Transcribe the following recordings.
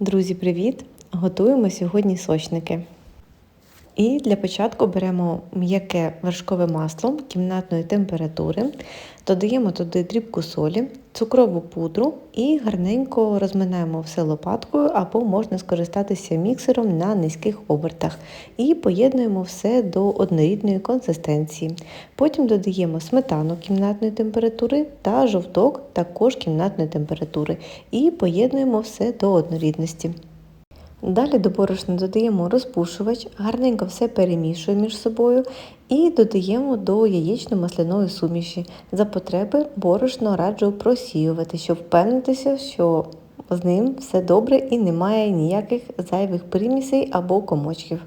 Друзі, привіт! Готуємо сьогодні сочники. І для початку беремо м'яке вершкове масло кімнатної температури, додаємо туди дрібку солі, цукрову пудру і гарненько розминаємо все лопаткою або можна скористатися міксером на низьких обертах. І поєднуємо все до однорідної консистенції. Потім додаємо сметану кімнатної температури та жовток також кімнатної температури. І поєднуємо все до однорідності. Далі до борошна додаємо розпушувач, гарненько все перемішуємо між собою і додаємо до яєчно-масляної суміші. За потреби борошно раджу просіювати, щоб впевнитися, що з ним все добре і немає ніяких зайвих примісей або комочків.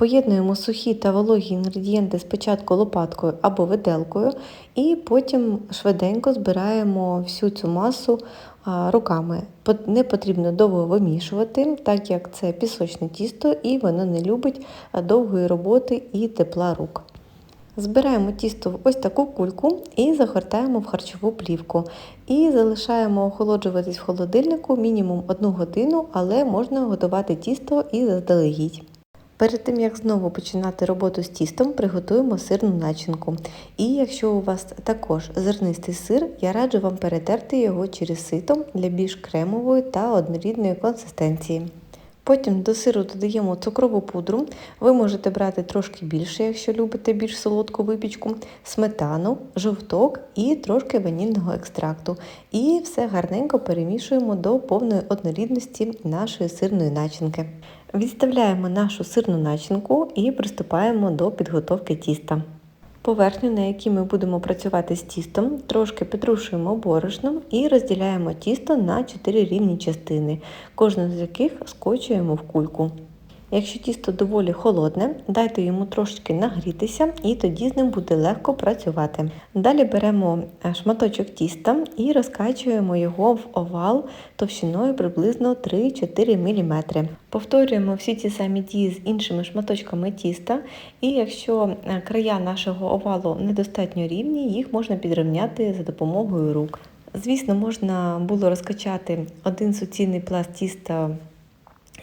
Поєднуємо сухі та вологі інгредієнти спочатку лопаткою або виделкою, і потім швиденько збираємо всю цю масу руками. Не потрібно довго вимішувати, так як це пісочне тісто і воно не любить довгої роботи і тепла рук. Збираємо тісто в ось таку кульку і загортаємо в харчову плівку. І залишаємо охолоджуватись в холодильнику мінімум 1 годину, але можна готувати тісто і заздалегідь. Перед тим, як знову починати роботу з тістом, приготуємо сирну начинку. І якщо у вас також зернистий сир, я раджу вам перетерти його через сито для більш кремової та однорідної консистенції. Потім до сиру додаємо цукрову пудру. Ви можете брати трошки більше, якщо любите більш солодку випічку, сметану, жовток і трошки ванільного екстракту. І все гарненько перемішуємо до повної однорідності нашої сирної начинки. Відставляємо нашу сирну начинку і приступаємо до підготовки тіста. Поверхню, на якій ми будемо працювати з тістом, трошки підрушуємо борошном і розділяємо тісто на 4 рівні частини, кожну з яких скочуємо в кульку. Якщо тісто доволі холодне, дайте йому трошки нагрітися і тоді з ним буде легко працювати. Далі беремо е, шматочок тіста і розкачуємо його в овал товщиною приблизно 3-4 мм. Повторюємо всі ті самі дії з іншими шматочками тіста, і якщо е, края нашого овалу недостатньо рівні, їх можна підрівняти за допомогою рук. Звісно, можна було розкачати один суцільний пласт тіста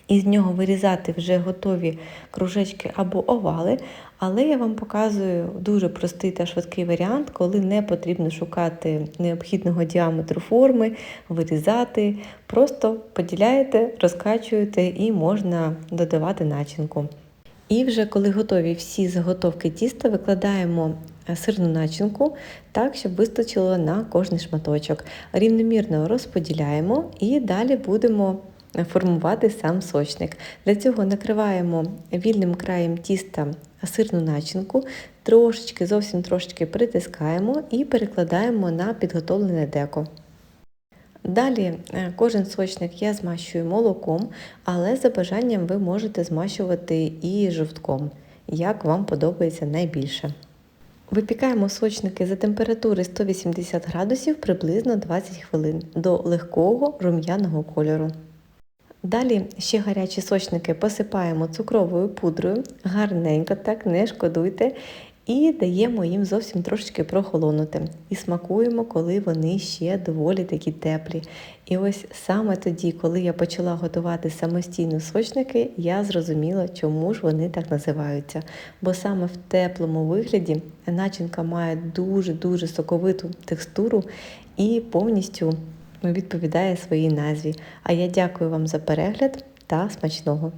і з нього вирізати вже готові кружечки або овали. Але я вам показую дуже простий та швидкий варіант, коли не потрібно шукати необхідного діаметру форми, вирізати. Просто поділяєте, розкачуєте і можна додавати начинку. І вже коли готові всі заготовки тіста, викладаємо сирну начинку так, щоб вистачило на кожний шматочок. Рівномірно розподіляємо і далі будемо формувати сам сочник. Для цього накриваємо вільним краєм тіста сирну начинку, трошечки, зовсім трошечки притискаємо і перекладаємо на підготовлене деко. Далі е, кожен сочник я змащую молоком, але за бажанням ви можете змащувати і жовтком, як вам подобається найбільше. Випікаємо сочники за температури 180 градусів приблизно 20 хвилин до легкого рум'яного кольору. Далі ще гарячі сочники посипаємо цукровою пудрою, гарненько так, не шкодуйте, і даємо їм зовсім трошечки прохолонути. І смакуємо, коли вони ще доволі такі теплі. І ось саме тоді, коли я почала готувати самостійно сочники, я зрозуміла, чому ж вони так називаються. Бо саме в теплому вигляді начинка має дуже-дуже соковиту текстуру і повністю відповідає своїй назві. А я дякую вам за перегляд та смачного!